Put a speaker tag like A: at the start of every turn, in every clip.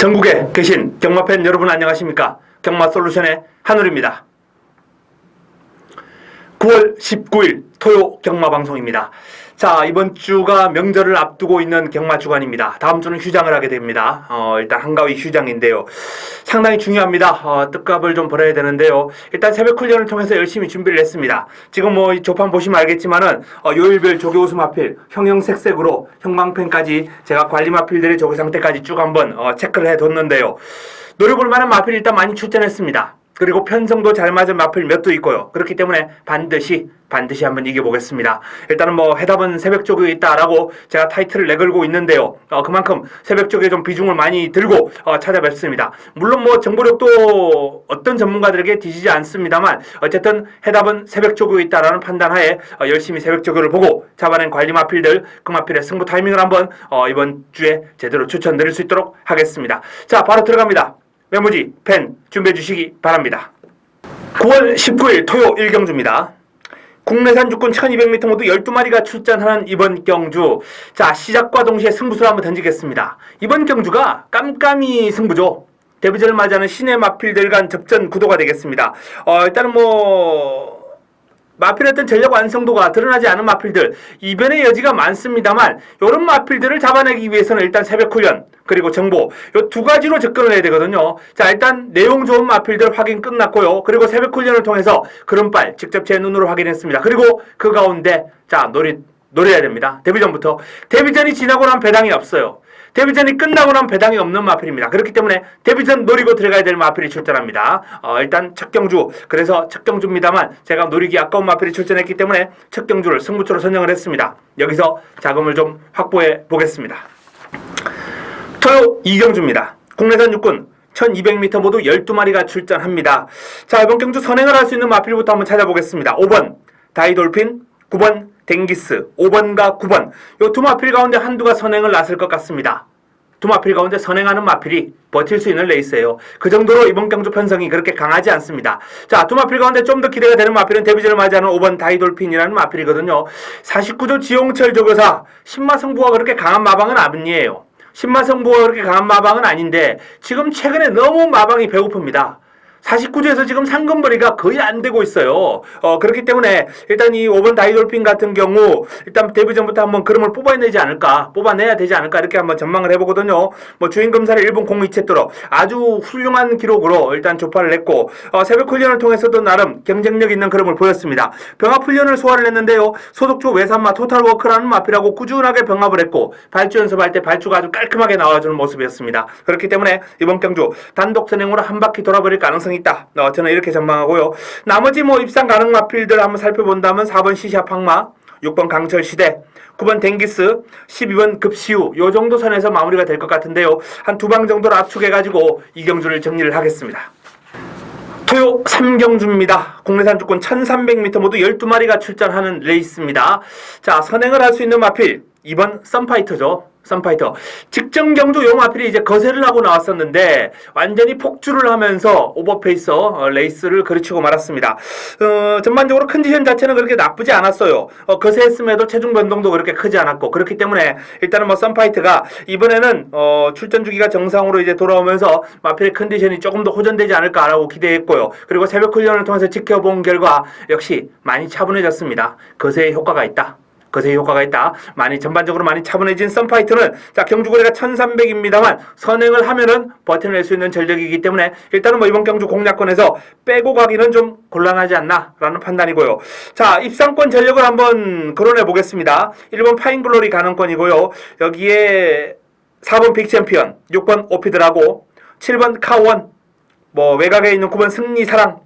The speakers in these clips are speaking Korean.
A: 전국에 계신 경마팬 여러분 안녕하십니까? 경마솔루션의 한울입니다. 9월 19일 토요 경마방송입니다. 자, 이번 주가 명절을 앞두고 있는 경마 주간입니다. 다음 주는 휴장을 하게 됩니다. 어, 일단 한가위 휴장인데요. 상당히 중요합니다. 어, 뜻값을 좀 벌어야 되는데요. 일단 새벽 훈련을 통해서 열심히 준비를 했습니다. 지금 뭐이 조판 보시면 알겠지만은 어, 요일별 조교우수 마필 형형색색으로 형광펜까지 제가 관리 마필들의 조교 상태까지 쭉 한번 어, 체크를 해뒀는데요. 노려볼 만한 마필 일단 많이 출전했습니다. 그리고 편성도 잘 맞은 마필 몇 도 있고요. 그렇기 때문에 반드시 반드시 한번 이겨보겠습니다. 일단은 뭐 해답은 새벽 쪽에 있다라고 제가 타이틀을 내걸고 있는데요. 어, 그만큼 새벽 쪽에 좀 비중을 많이 들고 어, 찾아뵙습니다. 물론 뭐 정보력도 어떤 전문가들에게 뒤지지 않습니다만 어쨌든 해답은 새벽 쪽에 있다라는 판단하에 어, 열심히 새벽 쪽을 보고 잡아낸 관리 마필들 그 마필의 승부 타이밍을 한번 어, 이번 주에 제대로 추천드릴 수 있도록 하겠습니다. 자 바로 들어갑니다. 메모지, 펜 준비해 주시기 바랍니다. 9월 19일 토요 1경주입니다. 국내산 육군 1200m 모두 12마리가 출전하는 이번 경주. 자, 시작과 동시에 승부수를 한번 던지겠습니다. 이번 경주가 깜깜이 승부죠. 데뷔전을 맞이하는 신의 마필들 간 접전 구도가 되겠습니다. 어, 일단은 뭐, 어떤 전력 완성도가 드러나지 않은 마필들 이변의 여지가 많습니다만 이런 마필들을 잡아내기 위해서는 일단 새벽 훈련 그리고 정보 요두 가지로 접근을 해야 되거든요. 자 일단 내용 좋은 마필들 확인 끝났고요. 그리고 새벽 훈련을 통해서 그런빨 직접 제 눈으로 확인했습니다. 그리고 그 가운데 자 노리 노려야 됩니다. 데뷔전부터 데뷔전이 지나고 난 배당이 없어요. 데뷔전이 끝나고 난 배당이 없는 마필입니다. 그렇기 때문에 데뷔전 노리고 들어가야 될 마필이 출전합니다. 어, 일단 첫 경주 그래서 첫 경주입니다만 제가 노리기 아까운 마필이 출전했기 때문에 첫 경주를 승부처로 선정을 했습니다. 여기서 자금을 좀 확보해 보겠습니다. 토요 이경주입니다. 국내산 육군 1200m 모두 12마리가 출전합니다. 자, 이번 경주 선행을 할 수 있는 마필부터 한번 찾아보겠습니다. 5번 다이돌핀, 9번 댕기스, 5번과 9번 요두 마필 가운데 한두가 선행을 나설 것 같습니다. 두 마필 가운데 선행하는 마필이 버틸 수 있는 레이스예요. 그 정도로 이번 경주 편성이 그렇게 강하지 않습니다. 자, 두 마필 가운데 좀 더 기대가 되는 마필은 데뷔전을 맞이하는 5번 다이돌핀이라는 마필이거든요. 49조 지용철 조교사 신마승부가 그렇게 강한 마방은 아니에요. 신마성부가 그렇게 강한 마방은 아닌데 지금 최근에 너무 마방이 배고픕니다. 49조에서 지금 상금벌이가 거의 안 되고 있어요. 어, 그렇기 때문에 일단 이 5번 다이돌핀 같은 경우 일단 데뷔 전부터 한번 그림을 뽑아내지 않을까, 뽑아내야 되지 않을까 이렇게 한번 전망을 해보거든요. 뭐 주인 금사를 1분 02채도로 아주 훌륭한 기록으로 일단 조파를 냈고 어, 새벽 훈련을 통해서도 나름 경쟁력 있는 그림을 보였습니다. 병합 훈련을 소화를 했는데요. 소속조 외산마 토탈워크라는 마필하고 꾸준하게 병합을 했고 발주 연습할 때 발주가 아주 깔끔하게 나와주는 모습이었습니다. 그렇기 때문에 이번 경주 단독 선행으로 한 바퀴 돌아버릴 가능성이 있다. 어, 저는 이렇게 전망하고요. 나머지 뭐 입상 가능 마필들 한번 살펴본다면 4번 시샤 팡마, 6번 강철 시대, 9번 댕기스, 12번 급시우 요 정도 선에서 마무리가 될 것 같은데요. 한 두 방 정도를 압축해 가지고 이 경주를 정리를 하겠습니다. 토요 3경주입니다. 국내산 주권 1300m 모두 12마리가 출전하는 레이스입니다. 자, 선행을 할 수 있는 마필 2번 썬파이터죠. 썬파이터. 직전 경주 요 마필이 이제 거세를 하고 나왔었는데 완전히 폭주를 하면서 오버페이서 어, 레이스를 그르치고 말았습니다. 어, 전반적으로 컨디션 자체는 그렇게 나쁘지 않았어요. 어, 거세했음에도 체중 변동도 그렇게 크지 않았고 그렇기 때문에 일단은 뭐 썬파이트가 이번에는 어, 출전 주기가 정상으로 이제 돌아오면서 마필의 컨디션이 조금 더 호전되지 않을까라고 기대했고요. 그리고 새벽 훈련을 통해서 지켜 본 결과 역시 많이 차분해졌습니다. 거세의 효과가 있다. 거세의 효과가 있다. 많이 전반적으로 많이 차분해진 썬파이트는 자 경주거리가 1300입니다만 선행을 하면은 버텨낼 수 있는 전력이기 때문에 일단은 뭐 이번 경주 공략권에서 빼고 가기는 좀 곤란하지 않나라는 판단이고요. 자 입상권 전력을 한번 거론해 보겠습니다. 1번 파인글로리 가능권이고요. 여기에 4번 빅챔피언, 6번 오피드라고 7번 카원, 뭐 외곽에 있는 9번 승리사랑,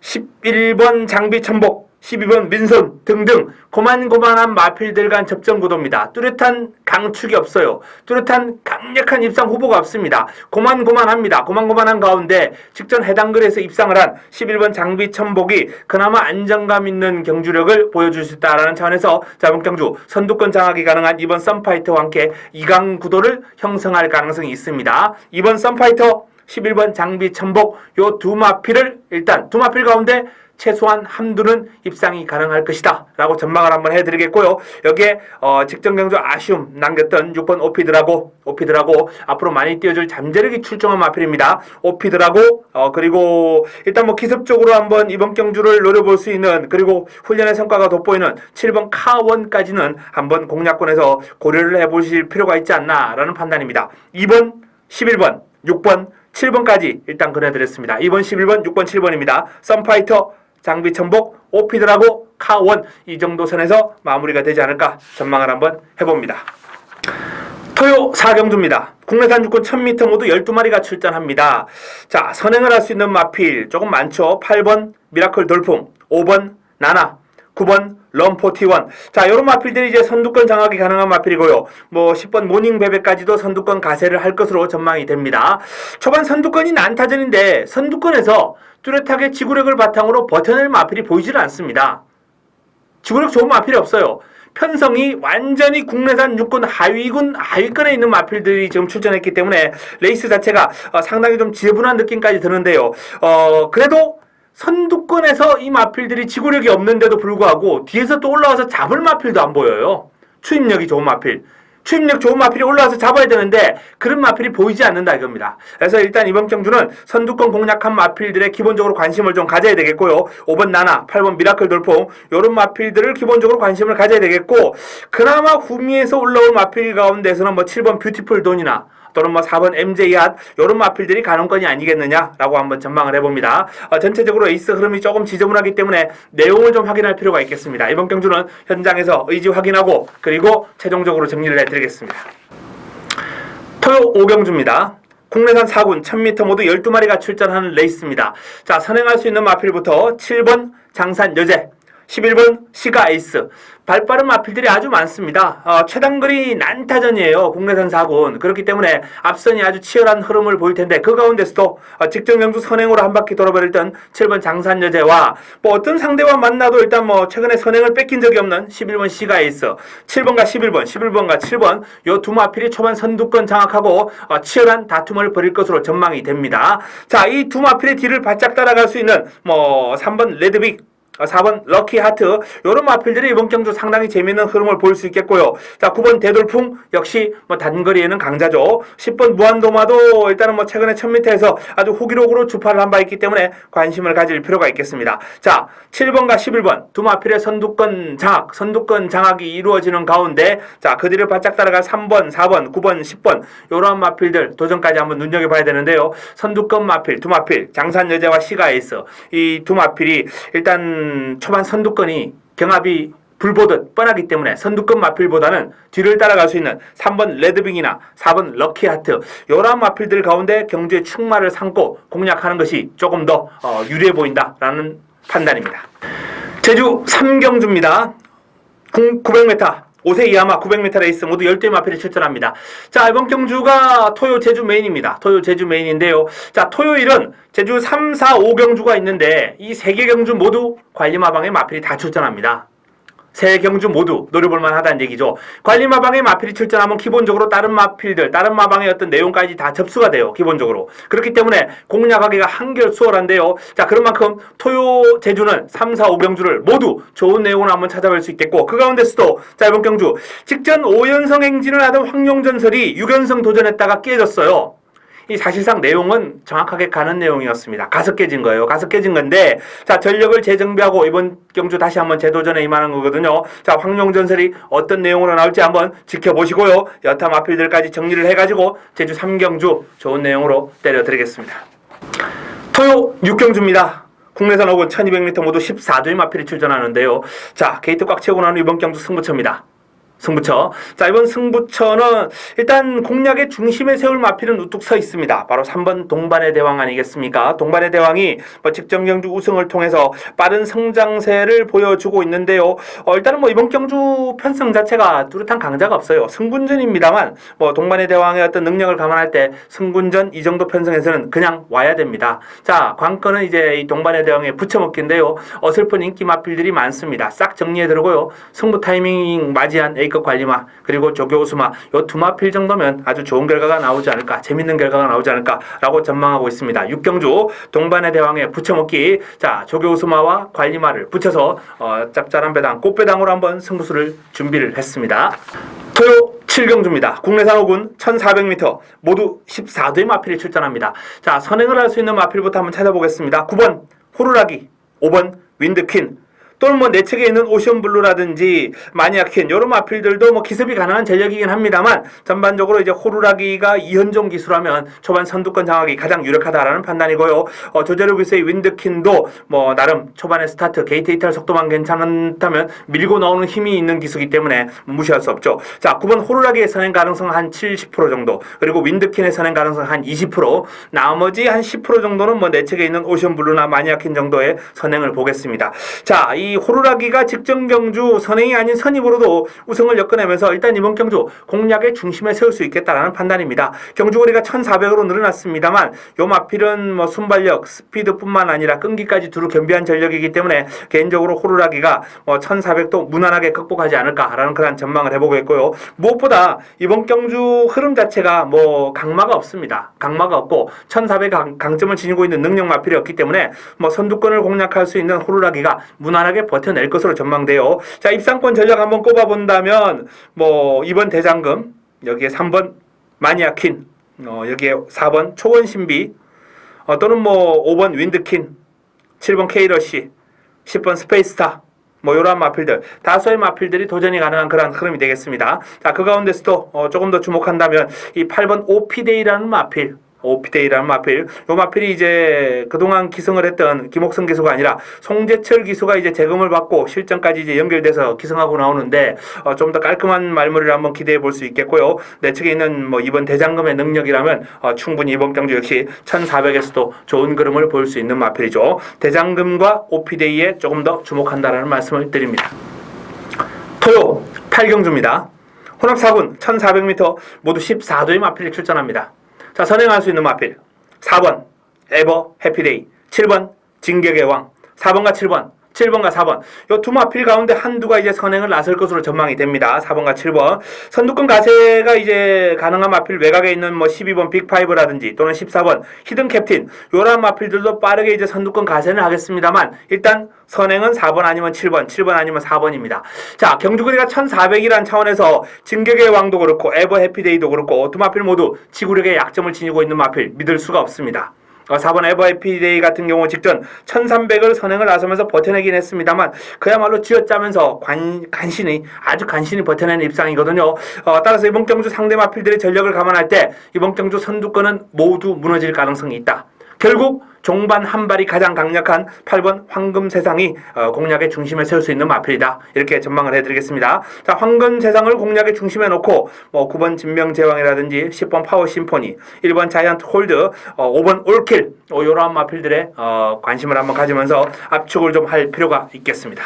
A: 11번 장비 천복, 12번 민선 등등 고만고만한 마필들 간 접전 구도입니다. 뚜렷한 강축이 없어요. 뚜렷한 강력한 입상 후보가 없습니다. 고만고만합니다. 고만고만한 가운데 직전 해당 글에서 입상을 한 11번 장비 천복이 그나마 안정감 있는 경주력을 보여줄 수 있다라는 차원에서 자본 경주 선두권 장악이 가능한 이번 썬파이터와 함께 2강 구도를 형성할 가능성이 있습니다. 이번 썬파이터 11번 장비 천복 요 두 마필을 일단 두 마필 가운데 최소한 한두는 입상이 가능할 것이다. 라고 전망을 한번 해드리겠고요. 여기에 어, 직전 경주 아쉬움 남겼던 6번 오피드라고 오피드라고 앞으로 많이 뛰어줄 잠재력이 출중한 마필입니다. 오피드라고 어, 그리고 일단 뭐 기습적으로 한번 이번 경주를 노려볼 수 있는 그리고 훈련의 성과가 돋보이는 7번 카원까지는 한번 공략권에서 고려를 해보실 필요가 있지 않나 라는 판단입니다. 2번, 11번, 6번, 7번까지 일단 그려드렸습니다. 2번, 11번, 6번, 7번입니다. 썬파이터, 장비 첨복, 오피드라고 카원 이 정도 선에서 마무리가 되지 않을까 전망을 한번 해봅니다. 토요 4경주입니다. 국내산 육군 1000m 모두 12마리가 출전합니다. 자, 선행을 할 수 있는 마필 조금 많죠. 8번 미라클 돌풍, 5번 나나, 9번 럼포티원. 자, 요런 마필들이 이제 선두권 장악이 가능한 마필이고요. 뭐 10번 모닝 베베까지도 선두권 가세를 할 것으로 전망이 됩니다. 초반 선두권이 난타전인데 선두권에서 뚜렷하게 지구력을 바탕으로 버텨낼 마필이 보이질 않습니다. 지구력 좋은 마필이 없어요. 편성이 완전히 국내산 육군 하위군 하위권에 있는 마필들이 지금 출전했기 때문에 레이스 자체가 어, 상당히 좀 지저분한 느낌까지 드는데요. 어, 그래도 선두권에서 이 마필들이 지구력이 없는데도 불구하고 뒤에서 또 올라와서 잡을 마필도 안 보여요. 추임력이 좋은 마필. 추임력 좋은 마필이 올라와서 잡아야 되는데 그런 마필이 보이지 않는다 이겁니다. 그래서 일단 이번 경주는 선두권 공략한 마필들의 기본적으로 관심을 좀 가져야 되겠고요. 5번 나나, 8번 미라클 돌풍 이런 마필들을 기본적으로 관심을 가져야 되겠고 그나마 후미에서 올라올 마필 가운데서는 뭐 7번 뷰티풀 돈이나 또는 뭐 4번 MJ 앗 이런 마필들이 가능권이 아니겠느냐라고 한번 전망을 해봅니다. 어, 전체적으로 에이스 흐름이 조금 지저분하기 때문에 내용을 좀 확인할 필요가 있겠습니다. 이번 경주는 현장에서 의지 확인하고 그리고 최종적으로 정리를 해드리겠습니다. 토요 5경주입니다. 국내산 4군 1000m 모두 12마리가 출전하는 레이스입니다. 자, 선행할 수 있는 마필부터 7번 장산 여제, 11번 시가 에이스. 발빠른 마필들이 아주 많습니다. 어, 최단거리 난타전이에요. 국내산 4군. 그렇기 때문에 앞선이 아주 치열한 흐름을 보일 텐데 그 가운데서도 어, 직전 경주 선행으로 한 바퀴 돌아버렸던 7번 장산 여제와 뭐 어떤 상대와 만나도 일단 뭐 최근에 선행을 뺏긴 적이 없는 11번 시가 에이스, 7번과 11번, 11번과 7번 요 두 마필이 초반 선두권 장악하고 어, 치열한 다툼을 벌일 것으로 전망이 됩니다. 자, 이 두 마필의 뒤를 바짝 따라갈 수 있는 뭐 3번 레드빅 4번 럭키 하트 요런 마필들이 이번 경주 상당히 재미있는 흐름을 보일 수 있겠고요. 자 9번 대돌풍 역시 뭐 단거리에는 강자죠. 10번 무한도마도 일단은 뭐 최근에 1000m에서 아주 호기록으로 주파를 한 바 있기 때문에 관심을 가질 필요가 있겠습니다. 자 7번과 11번 두 마필의 선두권 장악 선두권 장악이 이루어지는 가운데 자 그들을 바짝 따라갈 3번 4번 9번 10번 요런 마필들 도전까지 한번 눈여겨봐야 되는데요. 선두권 마필 두 마필 장산 여제와 시가 에이스 이 두 마필이 일단 초반 선두권이 경합이 불보듯 뻔하기 때문에 선두권 마필보다는 뒤를 따라갈 수 있는 3번 레드빙이나 4번 럭키하트 요런 마필들 가운데 경주의 충마를 삼고 공략하는 것이 조금 더 어, 유리해 보인다라는 판단입니다. 제주 3경주입니다. 900m 5세 이하마 900m 레이스 모두 10대 마필이 출전합니다. 자, 이번 경주가 토요 제주 메인입니다. 토요 제주 메인인데요. 자, 토요일은 제주 3, 4, 5 경주가 있는데 이세개 경주 모두 관리마방의 마필이 다 출전합니다. 세 경주 모두 노려볼 만하다는 얘기죠. 관리 마방의 마필이 출전하면 기본적으로 다른 마필들, 다른 마방의 어떤 내용까지 다 접수가 돼요. 기본적으로. 그렇기 때문에 공략하기가 한결 수월한데요. 자, 그런 만큼 토요 제주는 3, 4, 5경주를 모두 좋은 내용을 한번 찾아볼 수 있겠고 그 가운데서도 자, 이번 경주 직전 5연성 행진을 하던 황룡전설이 6연성 도전했다가 깨졌어요. 이 사실상 내용은 정확하게 가는 내용이었습니다. 가서 깨진 거예요. 가서 깨진 건데, 자, 전력을 재정비하고 이번 경주 다시 한번 재도전에 임하는 거거든요. 자, 황룡전설이 어떤 내용으로 나올지 한번 지켜보시고요. 여타 마필들까지 정리를 해가지고 제주 3경주 좋은 내용으로 때려드리겠습니다. 토요 6경주입니다. 국내산 오군 1200m 모두 14도의 마필이 출전하는데요. 자, 게이트 꽉 채우고 나는 이번 경주 승부처입니다. 승부처. 자, 이번 승부처는 일단 공략의 중심에 세울 마필은 우뚝 서 있습니다. 바로 3번 동반의 대왕 아니겠습니까? 동반의 대왕이 뭐 직전 경주 우승을 통해서 빠른 성장세를 보여주고 있는데요. 어, 일단은 뭐 이번 경주 편성 자체가 뚜렷한 강자가 없어요. 승군전입니다만 뭐 동반의 대왕의 어떤 능력을 감안할 때 승군전 이 정도 편성에서는 그냥 와야 됩니다. 자, 관건은 이제 이 동반의 대왕의 붙여먹기인데요. 어설픈 인기 마필들이 많습니다. 싹 정리해 들고요. 승부 타이밍 맞이한 K급 관리마 그리고 조교우수마 요 두 마필 정도면 아주 좋은 결과가 나오지 않을까 재밌는 결과가 나오지 않을까라고 전망하고 있습니다. 육경주 동반의 대왕에 붙여먹기 자 조교우수마와 관리마를 붙여서 어, 짭짤한 배당 꽃배당으로 한번 승부수를 준비를 했습니다. 토요 7경주입니다. 국내산 호군 1400m 모두 14도의 마필이 출전합니다. 자 선행을 할 수 있는 마필부터 한번 찾아보겠습니다. 9번 호루라기 5번 윈드퀸 또는 뭐 내측에 있는 오션블루라든지 마니아킨 이런 마필들도 뭐 기습이 가능한 전력이긴 합니다만 전반적으로 이제 호루라기가 이현종 기수라면 초반 선두권 장악이 가장 유력하다라는 판단이고요. 어, 기수의 윈드킨도 뭐 나름 초반에 스타트 게이트 이탈 속도만 괜찮다면 밀고 나오는 힘이 있는 기수기 때문에 무시할 수 없죠. 자, 9번 호루라기의 선행 가능성 한 70% 정도 그리고 윈드킨의 선행 가능성 한 20% 나머지 한 10% 정도는 뭐 내측에 있는 오션블루나 마니아킨 정도의 선행을 보겠습니다. 자, 이 호루라기가 직전 경주 선행이 아닌 선입으로도 우승을 엮어내면서 일단 이번 경주 공략의 중심에 세울 수 있겠다라는 판단입니다. 경주 거리가 1,400으로 늘어났습니다만 요 마필은 뭐 순발력, 스피드뿐만 아니라 끈기까지 두루 겸비한 전력이기 때문에 개인적으로 호루라기가 뭐 1,400도 무난하게 극복하지 않을까라는 그런 전망을 해보고 있고요. 무엇보다 이번 경주 흐름 자체가 뭐 강마가 없습니다. 강마가 없고 1,400 강, 강점을 지니고 있는 능력 마필이 없기 때문에 뭐 선두권을 공략할 수 있는 호루라기가 무난하게 버텨낼 것으로 전망돼요. 자 입상권 전략 한번 꼽아본다면 뭐 이번 대장금 여기에 3번 마니아킨 어, 여기에 4번 초원신비 어, 또는 뭐 5번 윈드킨 7번 케이러시 10번 스페이스타 뭐 이러한 마필들 다수의 마필들이 도전이 가능한 그런 흐름이 되겠습니다. 자그 가운데서도 어, 조금 더 주목한다면 이 8번 오피데이라는 마필 오피데이라는 마필 요 마필이 이제 그동안 기승을 했던 김옥성 기수가 아니라 송재철 기수가 이제 재검을 받고 실전까지 이제 연결돼서 기승하고 나오는데 어, 좀 더 깔끔한 말머리를 한번 기대해 볼 수 있겠고요. 내 측에 있는 뭐 이번 대장금의 능력이라면 어, 충분히 이번 경주 역시 1,400에서도 좋은 그림을 보일 수 있는 마필이죠. 대장금과 오피데이에 조금 더 주목한다라는 말씀을 드립니다. 토요 8경주입니다. 혼합 4군 1400m 모두 14도의 마필이 출전합니다. 자, 선행할 수 있는 마필. 4번 에버 해피데이. 7번 진격의 왕. 4번과 7번. 7번과 4번. 요두 마필 가운데 한두가 이제 선행을 나설 것으로 전망이 됩니다. 4번과 7번. 선두권 가세가 이제 가능한 마필 외곽에 있는 뭐 12번 빅5라든지 또는 14번 히든 캡틴. 요런 마필들도 빠르게 이제 선두권 가세는 하겠습니다만 일단 선행은 4번 아니면 7번, 7번 아니면 4번입니다. 자, 경주거리가 1400이라는 차원에서 진격의 왕도 그렇고 에버 해피데이도 그렇고 두 마필 모두 지구력의 약점을 지니고 있는 마필 믿을 수가 없습니다. 어, 4번 에버 해피데이 같은 경우 직전 1300을 선행을 나서면서 버텨내긴 했습니다만 그야말로 쥐어짜면서 관, 간신히 아주 간신히 버텨내는 입상이거든요. 어, 따라서 이번 경주 상대 마필들의 전력을 감안할 때 이번 경주 선두권은 모두 무너질 가능성이 있다. 결국 종반 한 발이 가장 강력한 8번 황금 세상이 어, 공략의 중심에 세울 수 있는 마필이다. 이렇게 전망을 해드리겠습니다. 자, 황금 세상을 공략의 중심에 놓고 뭐 9번 진명 제왕이라든지 10번 파워 심포니, 1번 자이언트 홀드, 어, 5번 올킬 어, 이러한 마필들의 어, 관심을 한번 가지면서 압축을 좀 할 필요가 있겠습니다.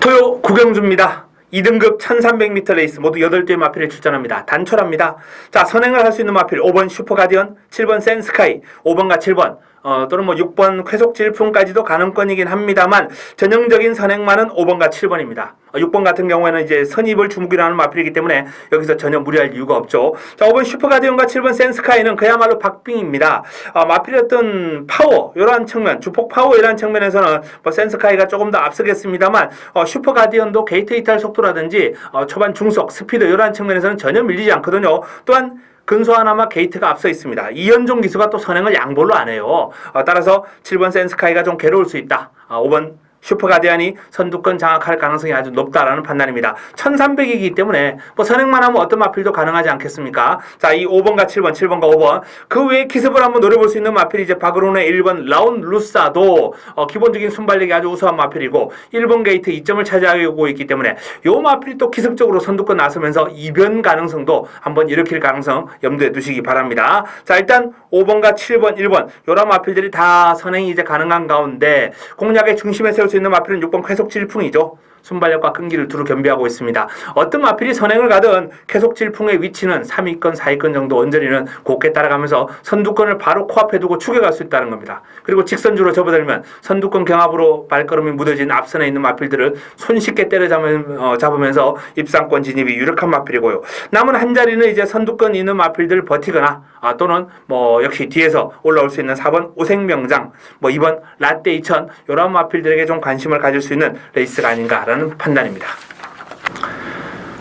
A: 토요 구경주입니다. 2등급 1300m 레이스 모두 8대의 마필에 출전합니다. 단촐합니다. 자, 선행을 할 수 있는 마필 5번 슈퍼가디언, 7번 센스카이, 5번과 7번 어, 또는 뭐 6번 쾌속 질풍까지도 가능권이긴 합니다만 전형적인 선행만은 5번과 7번입니다. 어, 6번 같은 경우에는 이제 선입을 주목이로 하는 마필이기 때문에 여기서 전혀 무리할 이유가 없죠. 자, 5번 슈퍼가디언과 7번 센스카이는 그야말로 박빙입니다. 어, 마필의 어떤 파워 이러한 측면, 주폭 파워 이러한 측면에서는 뭐 센스카이가 조금 더 앞서겠습니다만 어, 슈퍼가디언도 게이트 이탈 속도라든지 어, 초반 중속, 스피드 이러한 측면에서는 전혀 밀리지 않거든요. 또한 근소 하나마 게이트가 앞서 있습니다. 이현종 기수가 또 선행을 양볼로 안 해요. 어, 따라서 7번 센스카이가 좀 괴로울 수 있다. 아, 5번 슈퍼가디안이 선두권 장악할 가능성이 아주 높다라는 판단입니다. 1300이기 때문에 뭐 선행만 하면 어떤 마필도 가능하지 않겠습니까? 자, 이 5번과 7번, 7번과 5번. 그 외에 기습을 한번 노려볼 수 있는 마필이 이제 바그론의 1번 라운 루사도 어, 기본적인 순발력이 아주 우수한 마필이고 1번 게이트 2점을 차지하고 있기 때문에 요 마필이 또 기습적으로 선두권 나서면서 이변 가능성도 한번 일으킬 가능성 염두에 두시기 바랍니다. 자, 일단 5번과 7번, 1번 요런 마필들이 다 선행이 이제 가능한 가운데 공략의 중심에 세울 수 있는 마필은 6번 쾌속 질풍이죠. 순발력과 끈기를 두루 겸비하고 있습니다. 어떤 마필이 선행을 가든 계속 질풍의 위치는 3위권, 4위권 정도 언저리는 곱게 따라가면서 선두권을 바로 코앞에 두고 추격할 수 있다는 겁니다. 그리고 직선주로 접어들면 선두권 경합으로 발걸음이 무뎌진 앞선에 있는 마필들을 손쉽게 때려잡으면서 입상권 진입이 유력한 마필이고요. 남은 한 자리는 이제 선두권 있는 마필들을 버티거나 아, 또는 뭐 역시 뒤에서 올라올 수 있는 4번 오생명장, 뭐 2번 라떼 2000 이런 마필들에게 좀 관심을 가질 수 있는 레이스가 아닌가 라는 판단입니다.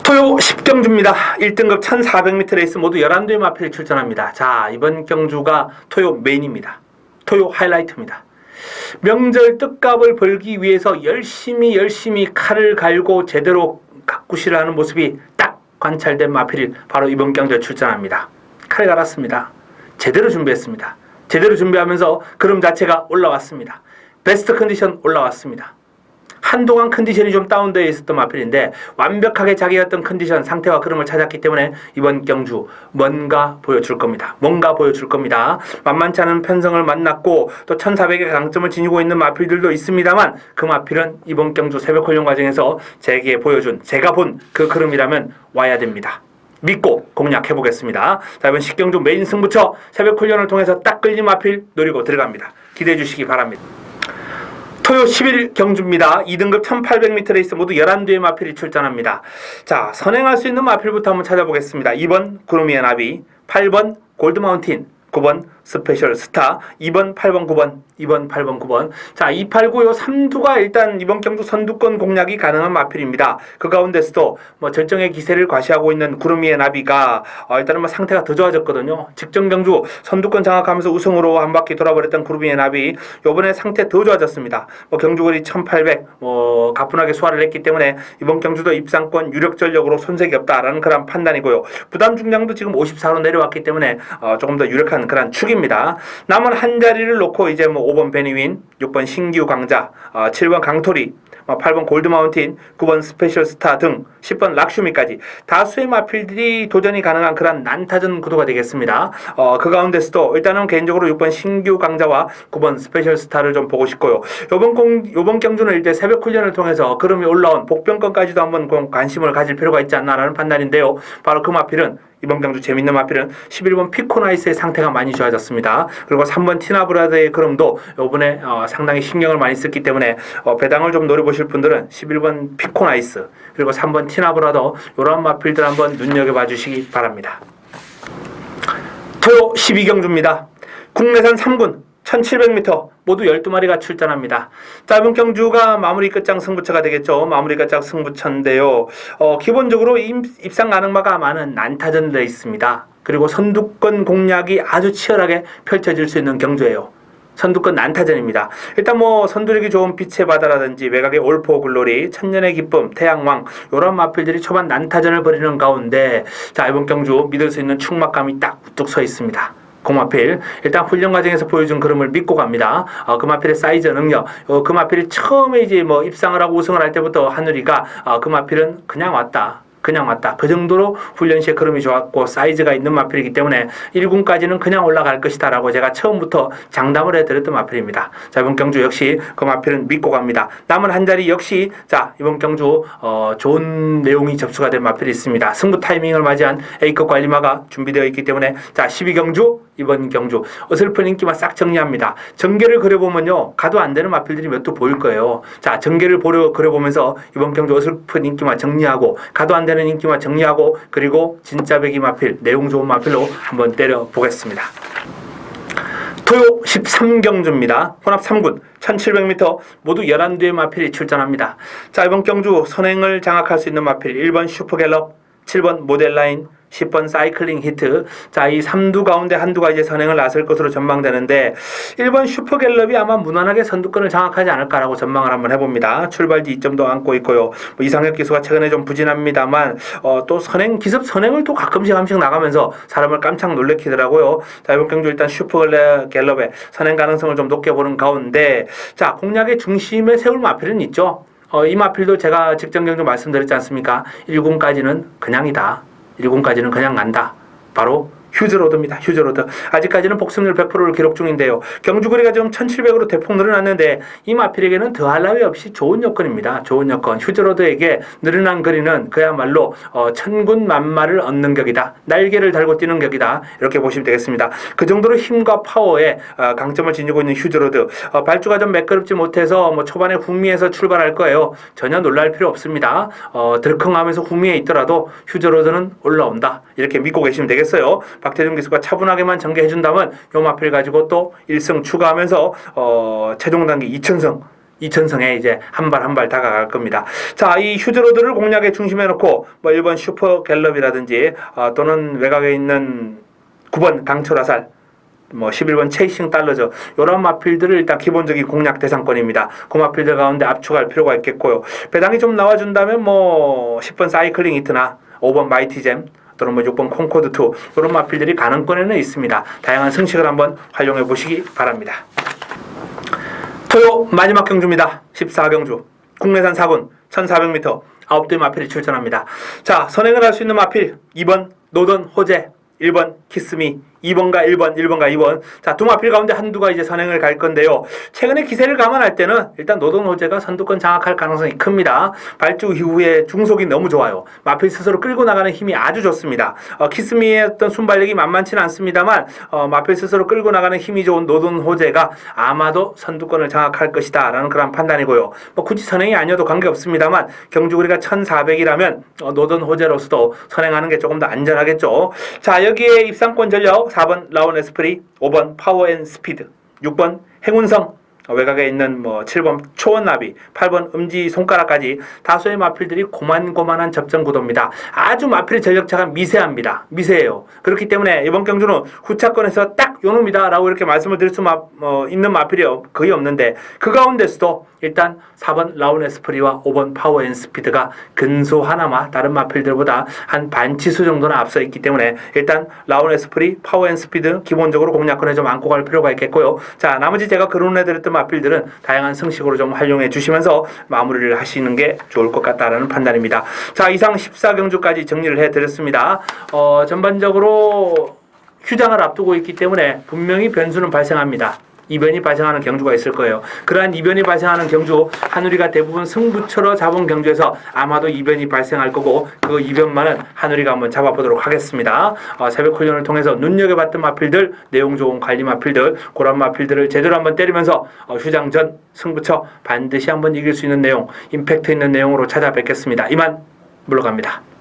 A: 토요 10경주입니다. 1등급 1400m 레이스 모두 11대의 마필이 출전합니다. 자, 이번 경주가 토요 메인입니다. 토요 하이라이트입니다. 명절 뜻값을 벌기 위해서 열심히 열심히 칼을 갈고 제대로 가꾸시를 하는 모습이 딱 관찰된 마필이 바로 이번 경주에 출전합니다. 칼을 갈았습니다. 제대로 준비했습니다. 제대로 준비하면서 그름 자체가 올라왔습니다. 베스트 컨디션 올라왔습니다. 한동안 컨디션이 좀 다운되어 있었던 마필인데 완벽하게 자기 어떤 컨디션 상태와 흐름을 찾았기 때문에 이번 경주 뭔가 보여줄 겁니다. 뭔가 보여줄 겁니다. 만만치 않은 편성을 만났고 또 1400의 강점을 지니고 있는 마필들도 있습니다만 그 마필은 이번 경주 새벽 훈련 과정에서 제게 보여준 제가 본 그 흐름이라면 와야 됩니다. 믿고 공략해 보겠습니다. 자 이번 식경주 메인 승부처 새벽 훈련을 통해서 딱 끌린 마필 노리고 들어갑니다. 기대해 주시기 바랍니다. 토요 11 경주입니다. 2등급 1800m 레이스 모두 11대의 마필이 출전합니다. 자, 선행할 수 있는 마필부터 한번 찾아보겠습니다. 2번 구름이의 나비, 8번 골드마운틴, 9번 스페셜 스타, 2번, 8번, 9번, 2번, 8번, 9번. 자, 289, 요 3두가 일단 이번 경주 선두권 공략이 가능한 마필입니다. 그 가운데서도 뭐 절정의 기세를 과시하고 있는 구름이의 나비가 어, 일단은 뭐 상태가 더 좋아졌거든요. 직전 경주 선두권 장악하면서 우승으로 한 바퀴 돌아버렸던 구름이의 나비 요번에 상태 더 좋아졌습니다. 뭐 경주거리 1800, 뭐 가뿐하게 소화를 했기 때문에 이번 경주도 입상권 유력 전력으로 손색이 없다라는 그런 판단이고요. 부담 중량도 지금 54로 내려왔기 때문에 어, 조금 더 유력한 그런 축입니다. 남은 한 자리를 놓고 이제 뭐 5번 베니윈, 6번 신규 강자, 어, 7번 강토리, 어, 8번 골드마운틴, 9번 스페셜 스타 등 10번 락슈미까지 다수의 마필들이 도전이 가능한 그런 난타전 구도가 되겠습니다. 어, 그 가운데서도 일단은 개인적으로 6번 신규 강자와 9번 스페셜 스타를 좀 보고 싶고요. 요번 공, 요번 경주는 이제 새벽 훈련을 통해서 그름이 올라온 복병권까지도 한번 좀 관심을 가질 필요가 있지 않나라는 판단인데요. 바로 그 마필은 이번 경주 재밌는 마필은 11번 피코나이스의 상태가 많이 좋아졌습니다. 그리고 3번 티나브라드의 그럼도 이번에 어, 상당히 신경을 많이 썼기 때문에 어, 배당을 좀 노려보실 분들은 11번 피코나이스 그리고 3번 티나브라더 이런 마필들 한번 눈여겨봐 주시기 바랍니다. 토요 12경주입니다. 국내산 3군 1700m 모두 12마리가 출전합니다. 짧은 경주가 마무리 끝장 승부처가 되겠죠. 마무리 끝장 승부처인데요. 어, 기본적으로 입, 입상 가능마가 많은 난타전 레이스입니다. 그리고 선두권 공략이 아주 치열하게 펼쳐질 수 있는 경주예요. 선두권 난타전입니다. 일단 뭐 선두력이 좋은 빛의 바다라든지 외곽의 올포 글로리, 천년의 기쁨, 태양왕 이런 마필들이 초반 난타전을 벌이는 가운데 자 이번 경주 믿을 수 있는 충막감이 딱 우뚝 서 있습니다. 고마필 일단 훈련 과정에서 보여준 그림을 믿고 갑니다. 어, 금마필의 사이즈 능력, 어, 금마필이 처음에 이제 뭐 입상을 하고 우승을 할 때부터 하늘이가 어, 금마필은 그냥 왔다. 그냥 왔다. 그 정도로 훈련 시에 그름이 좋았고 사이즈가 있는 마필이기 때문에 1군까지는 그냥 올라갈 것이다 라고 제가 처음부터 장담을 해드렸던 마필입니다. 자 이번 경주 역시 그 마필은 믿고 갑니다. 남은 한 자리 역시 자 이번 경주 어, 좋은 내용이 접수가 된 마필이 있습니다. 승부 타이밍을 맞이한 A급 관리마가 준비되어 있기 때문에 자 12경주 이번 경주 어설픈 인기만 싹 정리합니다. 전개를 그려보면요 가도 안 되는 마필들이 몇도 보일 거예요. 자 전개를 보려 그려보면서 이번 경주 어설픈 인기만 정리하고 가도 안 되는 인기만 정리하고 그리고 진짜 배기 마필 내용 좋은 마필로 한번 때려 보겠습니다. 토요 13경주입니다. 혼합 3군 1700m 모두 11대의 마필이 출전합니다. 자 이번 경주 선행을 장악할 수 있는 마필 1번 슈퍼갤럽 7번 모델라인 10번 사이클링 히트. 자, 이 3두 가운데 한두가 이제 선행을 나설 것으로 전망되는데 1번 슈퍼갤럽이 아마 무난하게 선두권을 장악하지 않을까라고 전망을 한번 해봅니다. 출발지 2점도 안고 있고요. 뭐 이상혁 기수가 최근에 좀 부진합니다만 어, 또 선행 기습 선행을 또 가끔씩 한씩 나가면서 사람을 깜짝 놀래키더라고요. 자, 이번 경주 일단 슈퍼갤럽의 선행 가능성을 좀 높게 보는 가운데 자, 공략의 중심에 세울 마필은 있죠. 어, 이 마필도 제가 직전 경주 말씀드렸지 않습니까? 1군까지는 그냥이다. 1군까지는 그냥 간다. 바로 휴즈로드입니다. 휴즈로드. 아직까지는 복승률 100%를 기록 중인데요. 경주거리가 지금 1700으로 대폭 늘어났는데 이 마필에게는 더할 나위 없이 좋은 여건입니다. 좋은 여건. 휴즈로드에게 늘어난 거리는 그야말로 어, 천군 만마를 얻는 격이다. 날개를 달고 뛰는 격이다. 이렇게 보시면 되겠습니다. 그 정도로 힘과 파워에 어, 강점을 지니고 있는 휴즈로드. 어, 발주가 좀 매끄럽지 못해서 뭐 초반에 후미에서 출발할 거예요. 전혀 놀랄 필요 없습니다. 어, 들컹하면서 후미에 있더라도 휴즈로드는 올라온다. 이렇게 믿고 계시면 되겠어요. 박태준 기수가 차분하게만 전개해준다면 요 마필 가지고 또 1승 추가하면서 어, 최종 단계 2천승 2천성에 이제 한 발 한 발 다가갈 겁니다. 자, 이 휴즈로드를 공략에 중심해 놓고 뭐 1번 슈퍼 갤럽이라든지 어, 또는 외곽에 있는 9번 강철화살 뭐 11번 체이싱 달러죠. 이런 마필들을 일단 기본적인 공략 대상권입니다. 그 마필들 가운데 압축할 필요가 있겠고요. 배당이 좀 나와준다면 뭐 10번 사이클링 히트나 5번 마이티잼 또는 뭐 6번 콩코드 2 이런 마필들이 가능권에는 있습니다. 다양한 승식을 한번 활용해 보시기 바랍니다. 토요 마지막 경주입니다. 14경주. 국내산 4군 1400m 9대 마필이 출전합니다. 자, 선행을 할 수 있는 마필 2번 노던 호재 1번 키스미 2번과 1번, 1번과 2번. 자, 두 마필 가운데 한두가 이제 선행을 갈 건데요. 최근에 기세를 감안할 때는 일단 노동 호재가 선두권 장악할 가능성이 큽니다. 발주 이후에 중속이 너무 좋아요. 마필 스스로 끌고 나가는 힘이 아주 좋습니다. 어, 키스미의 어떤 순발력이 만만치는 않습니다만 어, 마필 스스로 끌고 나가는 힘이 좋은 노동 호재가 아마도 선두권을 장악할 것이다 라는 그런 판단이고요. 뭐 굳이 선행이 아니어도 관계없습니다만 경주거리가 1400이라면 어, 노던 호재로서도 선행하는 게 조금 더 안전하겠죠. 자, 여기에 입상권 전력 4번 라온 에스프리, 5번 파워 앤 스피드, 6번 행운성, 어, 외곽에 있는 뭐 7번 초원 나비, 8번 음지 손가락까지 다수의 마필들이 고만고만한 접전 구도입니다. 아주 마필의 전력차가 미세합니다. 미세해요. 그렇기 때문에 이번 경주는 후차권에서 딱 요놈이다라고 이렇게 말씀을 드릴 수 마, 어, 있는 마필이 없- 거의 없는데 그 가운데서도 일단 4번 라운 에스프리와 5번 파워 앤 스피드가 근소 하나마 다른 마필들보다 한 반치수 정도는 앞서 있기 때문에 일단 라운 에스프리, 파워 앤 스피드 기본적으로 공략권에 좀 안고 갈 필요가 있겠고요. 자 나머지 제가 거론해드렸던 마필들은 다양한 승식으로 좀 활용해 주시면서 마무리를 하시는 게 좋을 것 같다라는 판단입니다. 자 이상 14경주까지 정리를 해드렸습니다. 어, 전반적으로 휴장을 앞두고 있기 때문에 분명히 변수는 발생합니다. 이변이 발생하는 경주가 있을 거예요. 그러한 이변이 발생하는 경주, 한우리가 대부분 승부처로 잡은 경주에서 아마도 이변이 발생할 거고 그 이변만은 한우리가 한번 잡아보도록 하겠습니다. 어, 새벽 훈련을 통해서 눈여겨봤던 마필들, 내용 좋은 관리 마필들, 그런 마필들을 제대로 한번 때리면서 어, 휴장 전 승부처 반드시 한번 이길 수 있는 내용, 임팩트 있는 내용으로 찾아뵙겠습니다. 이만 물러갑니다.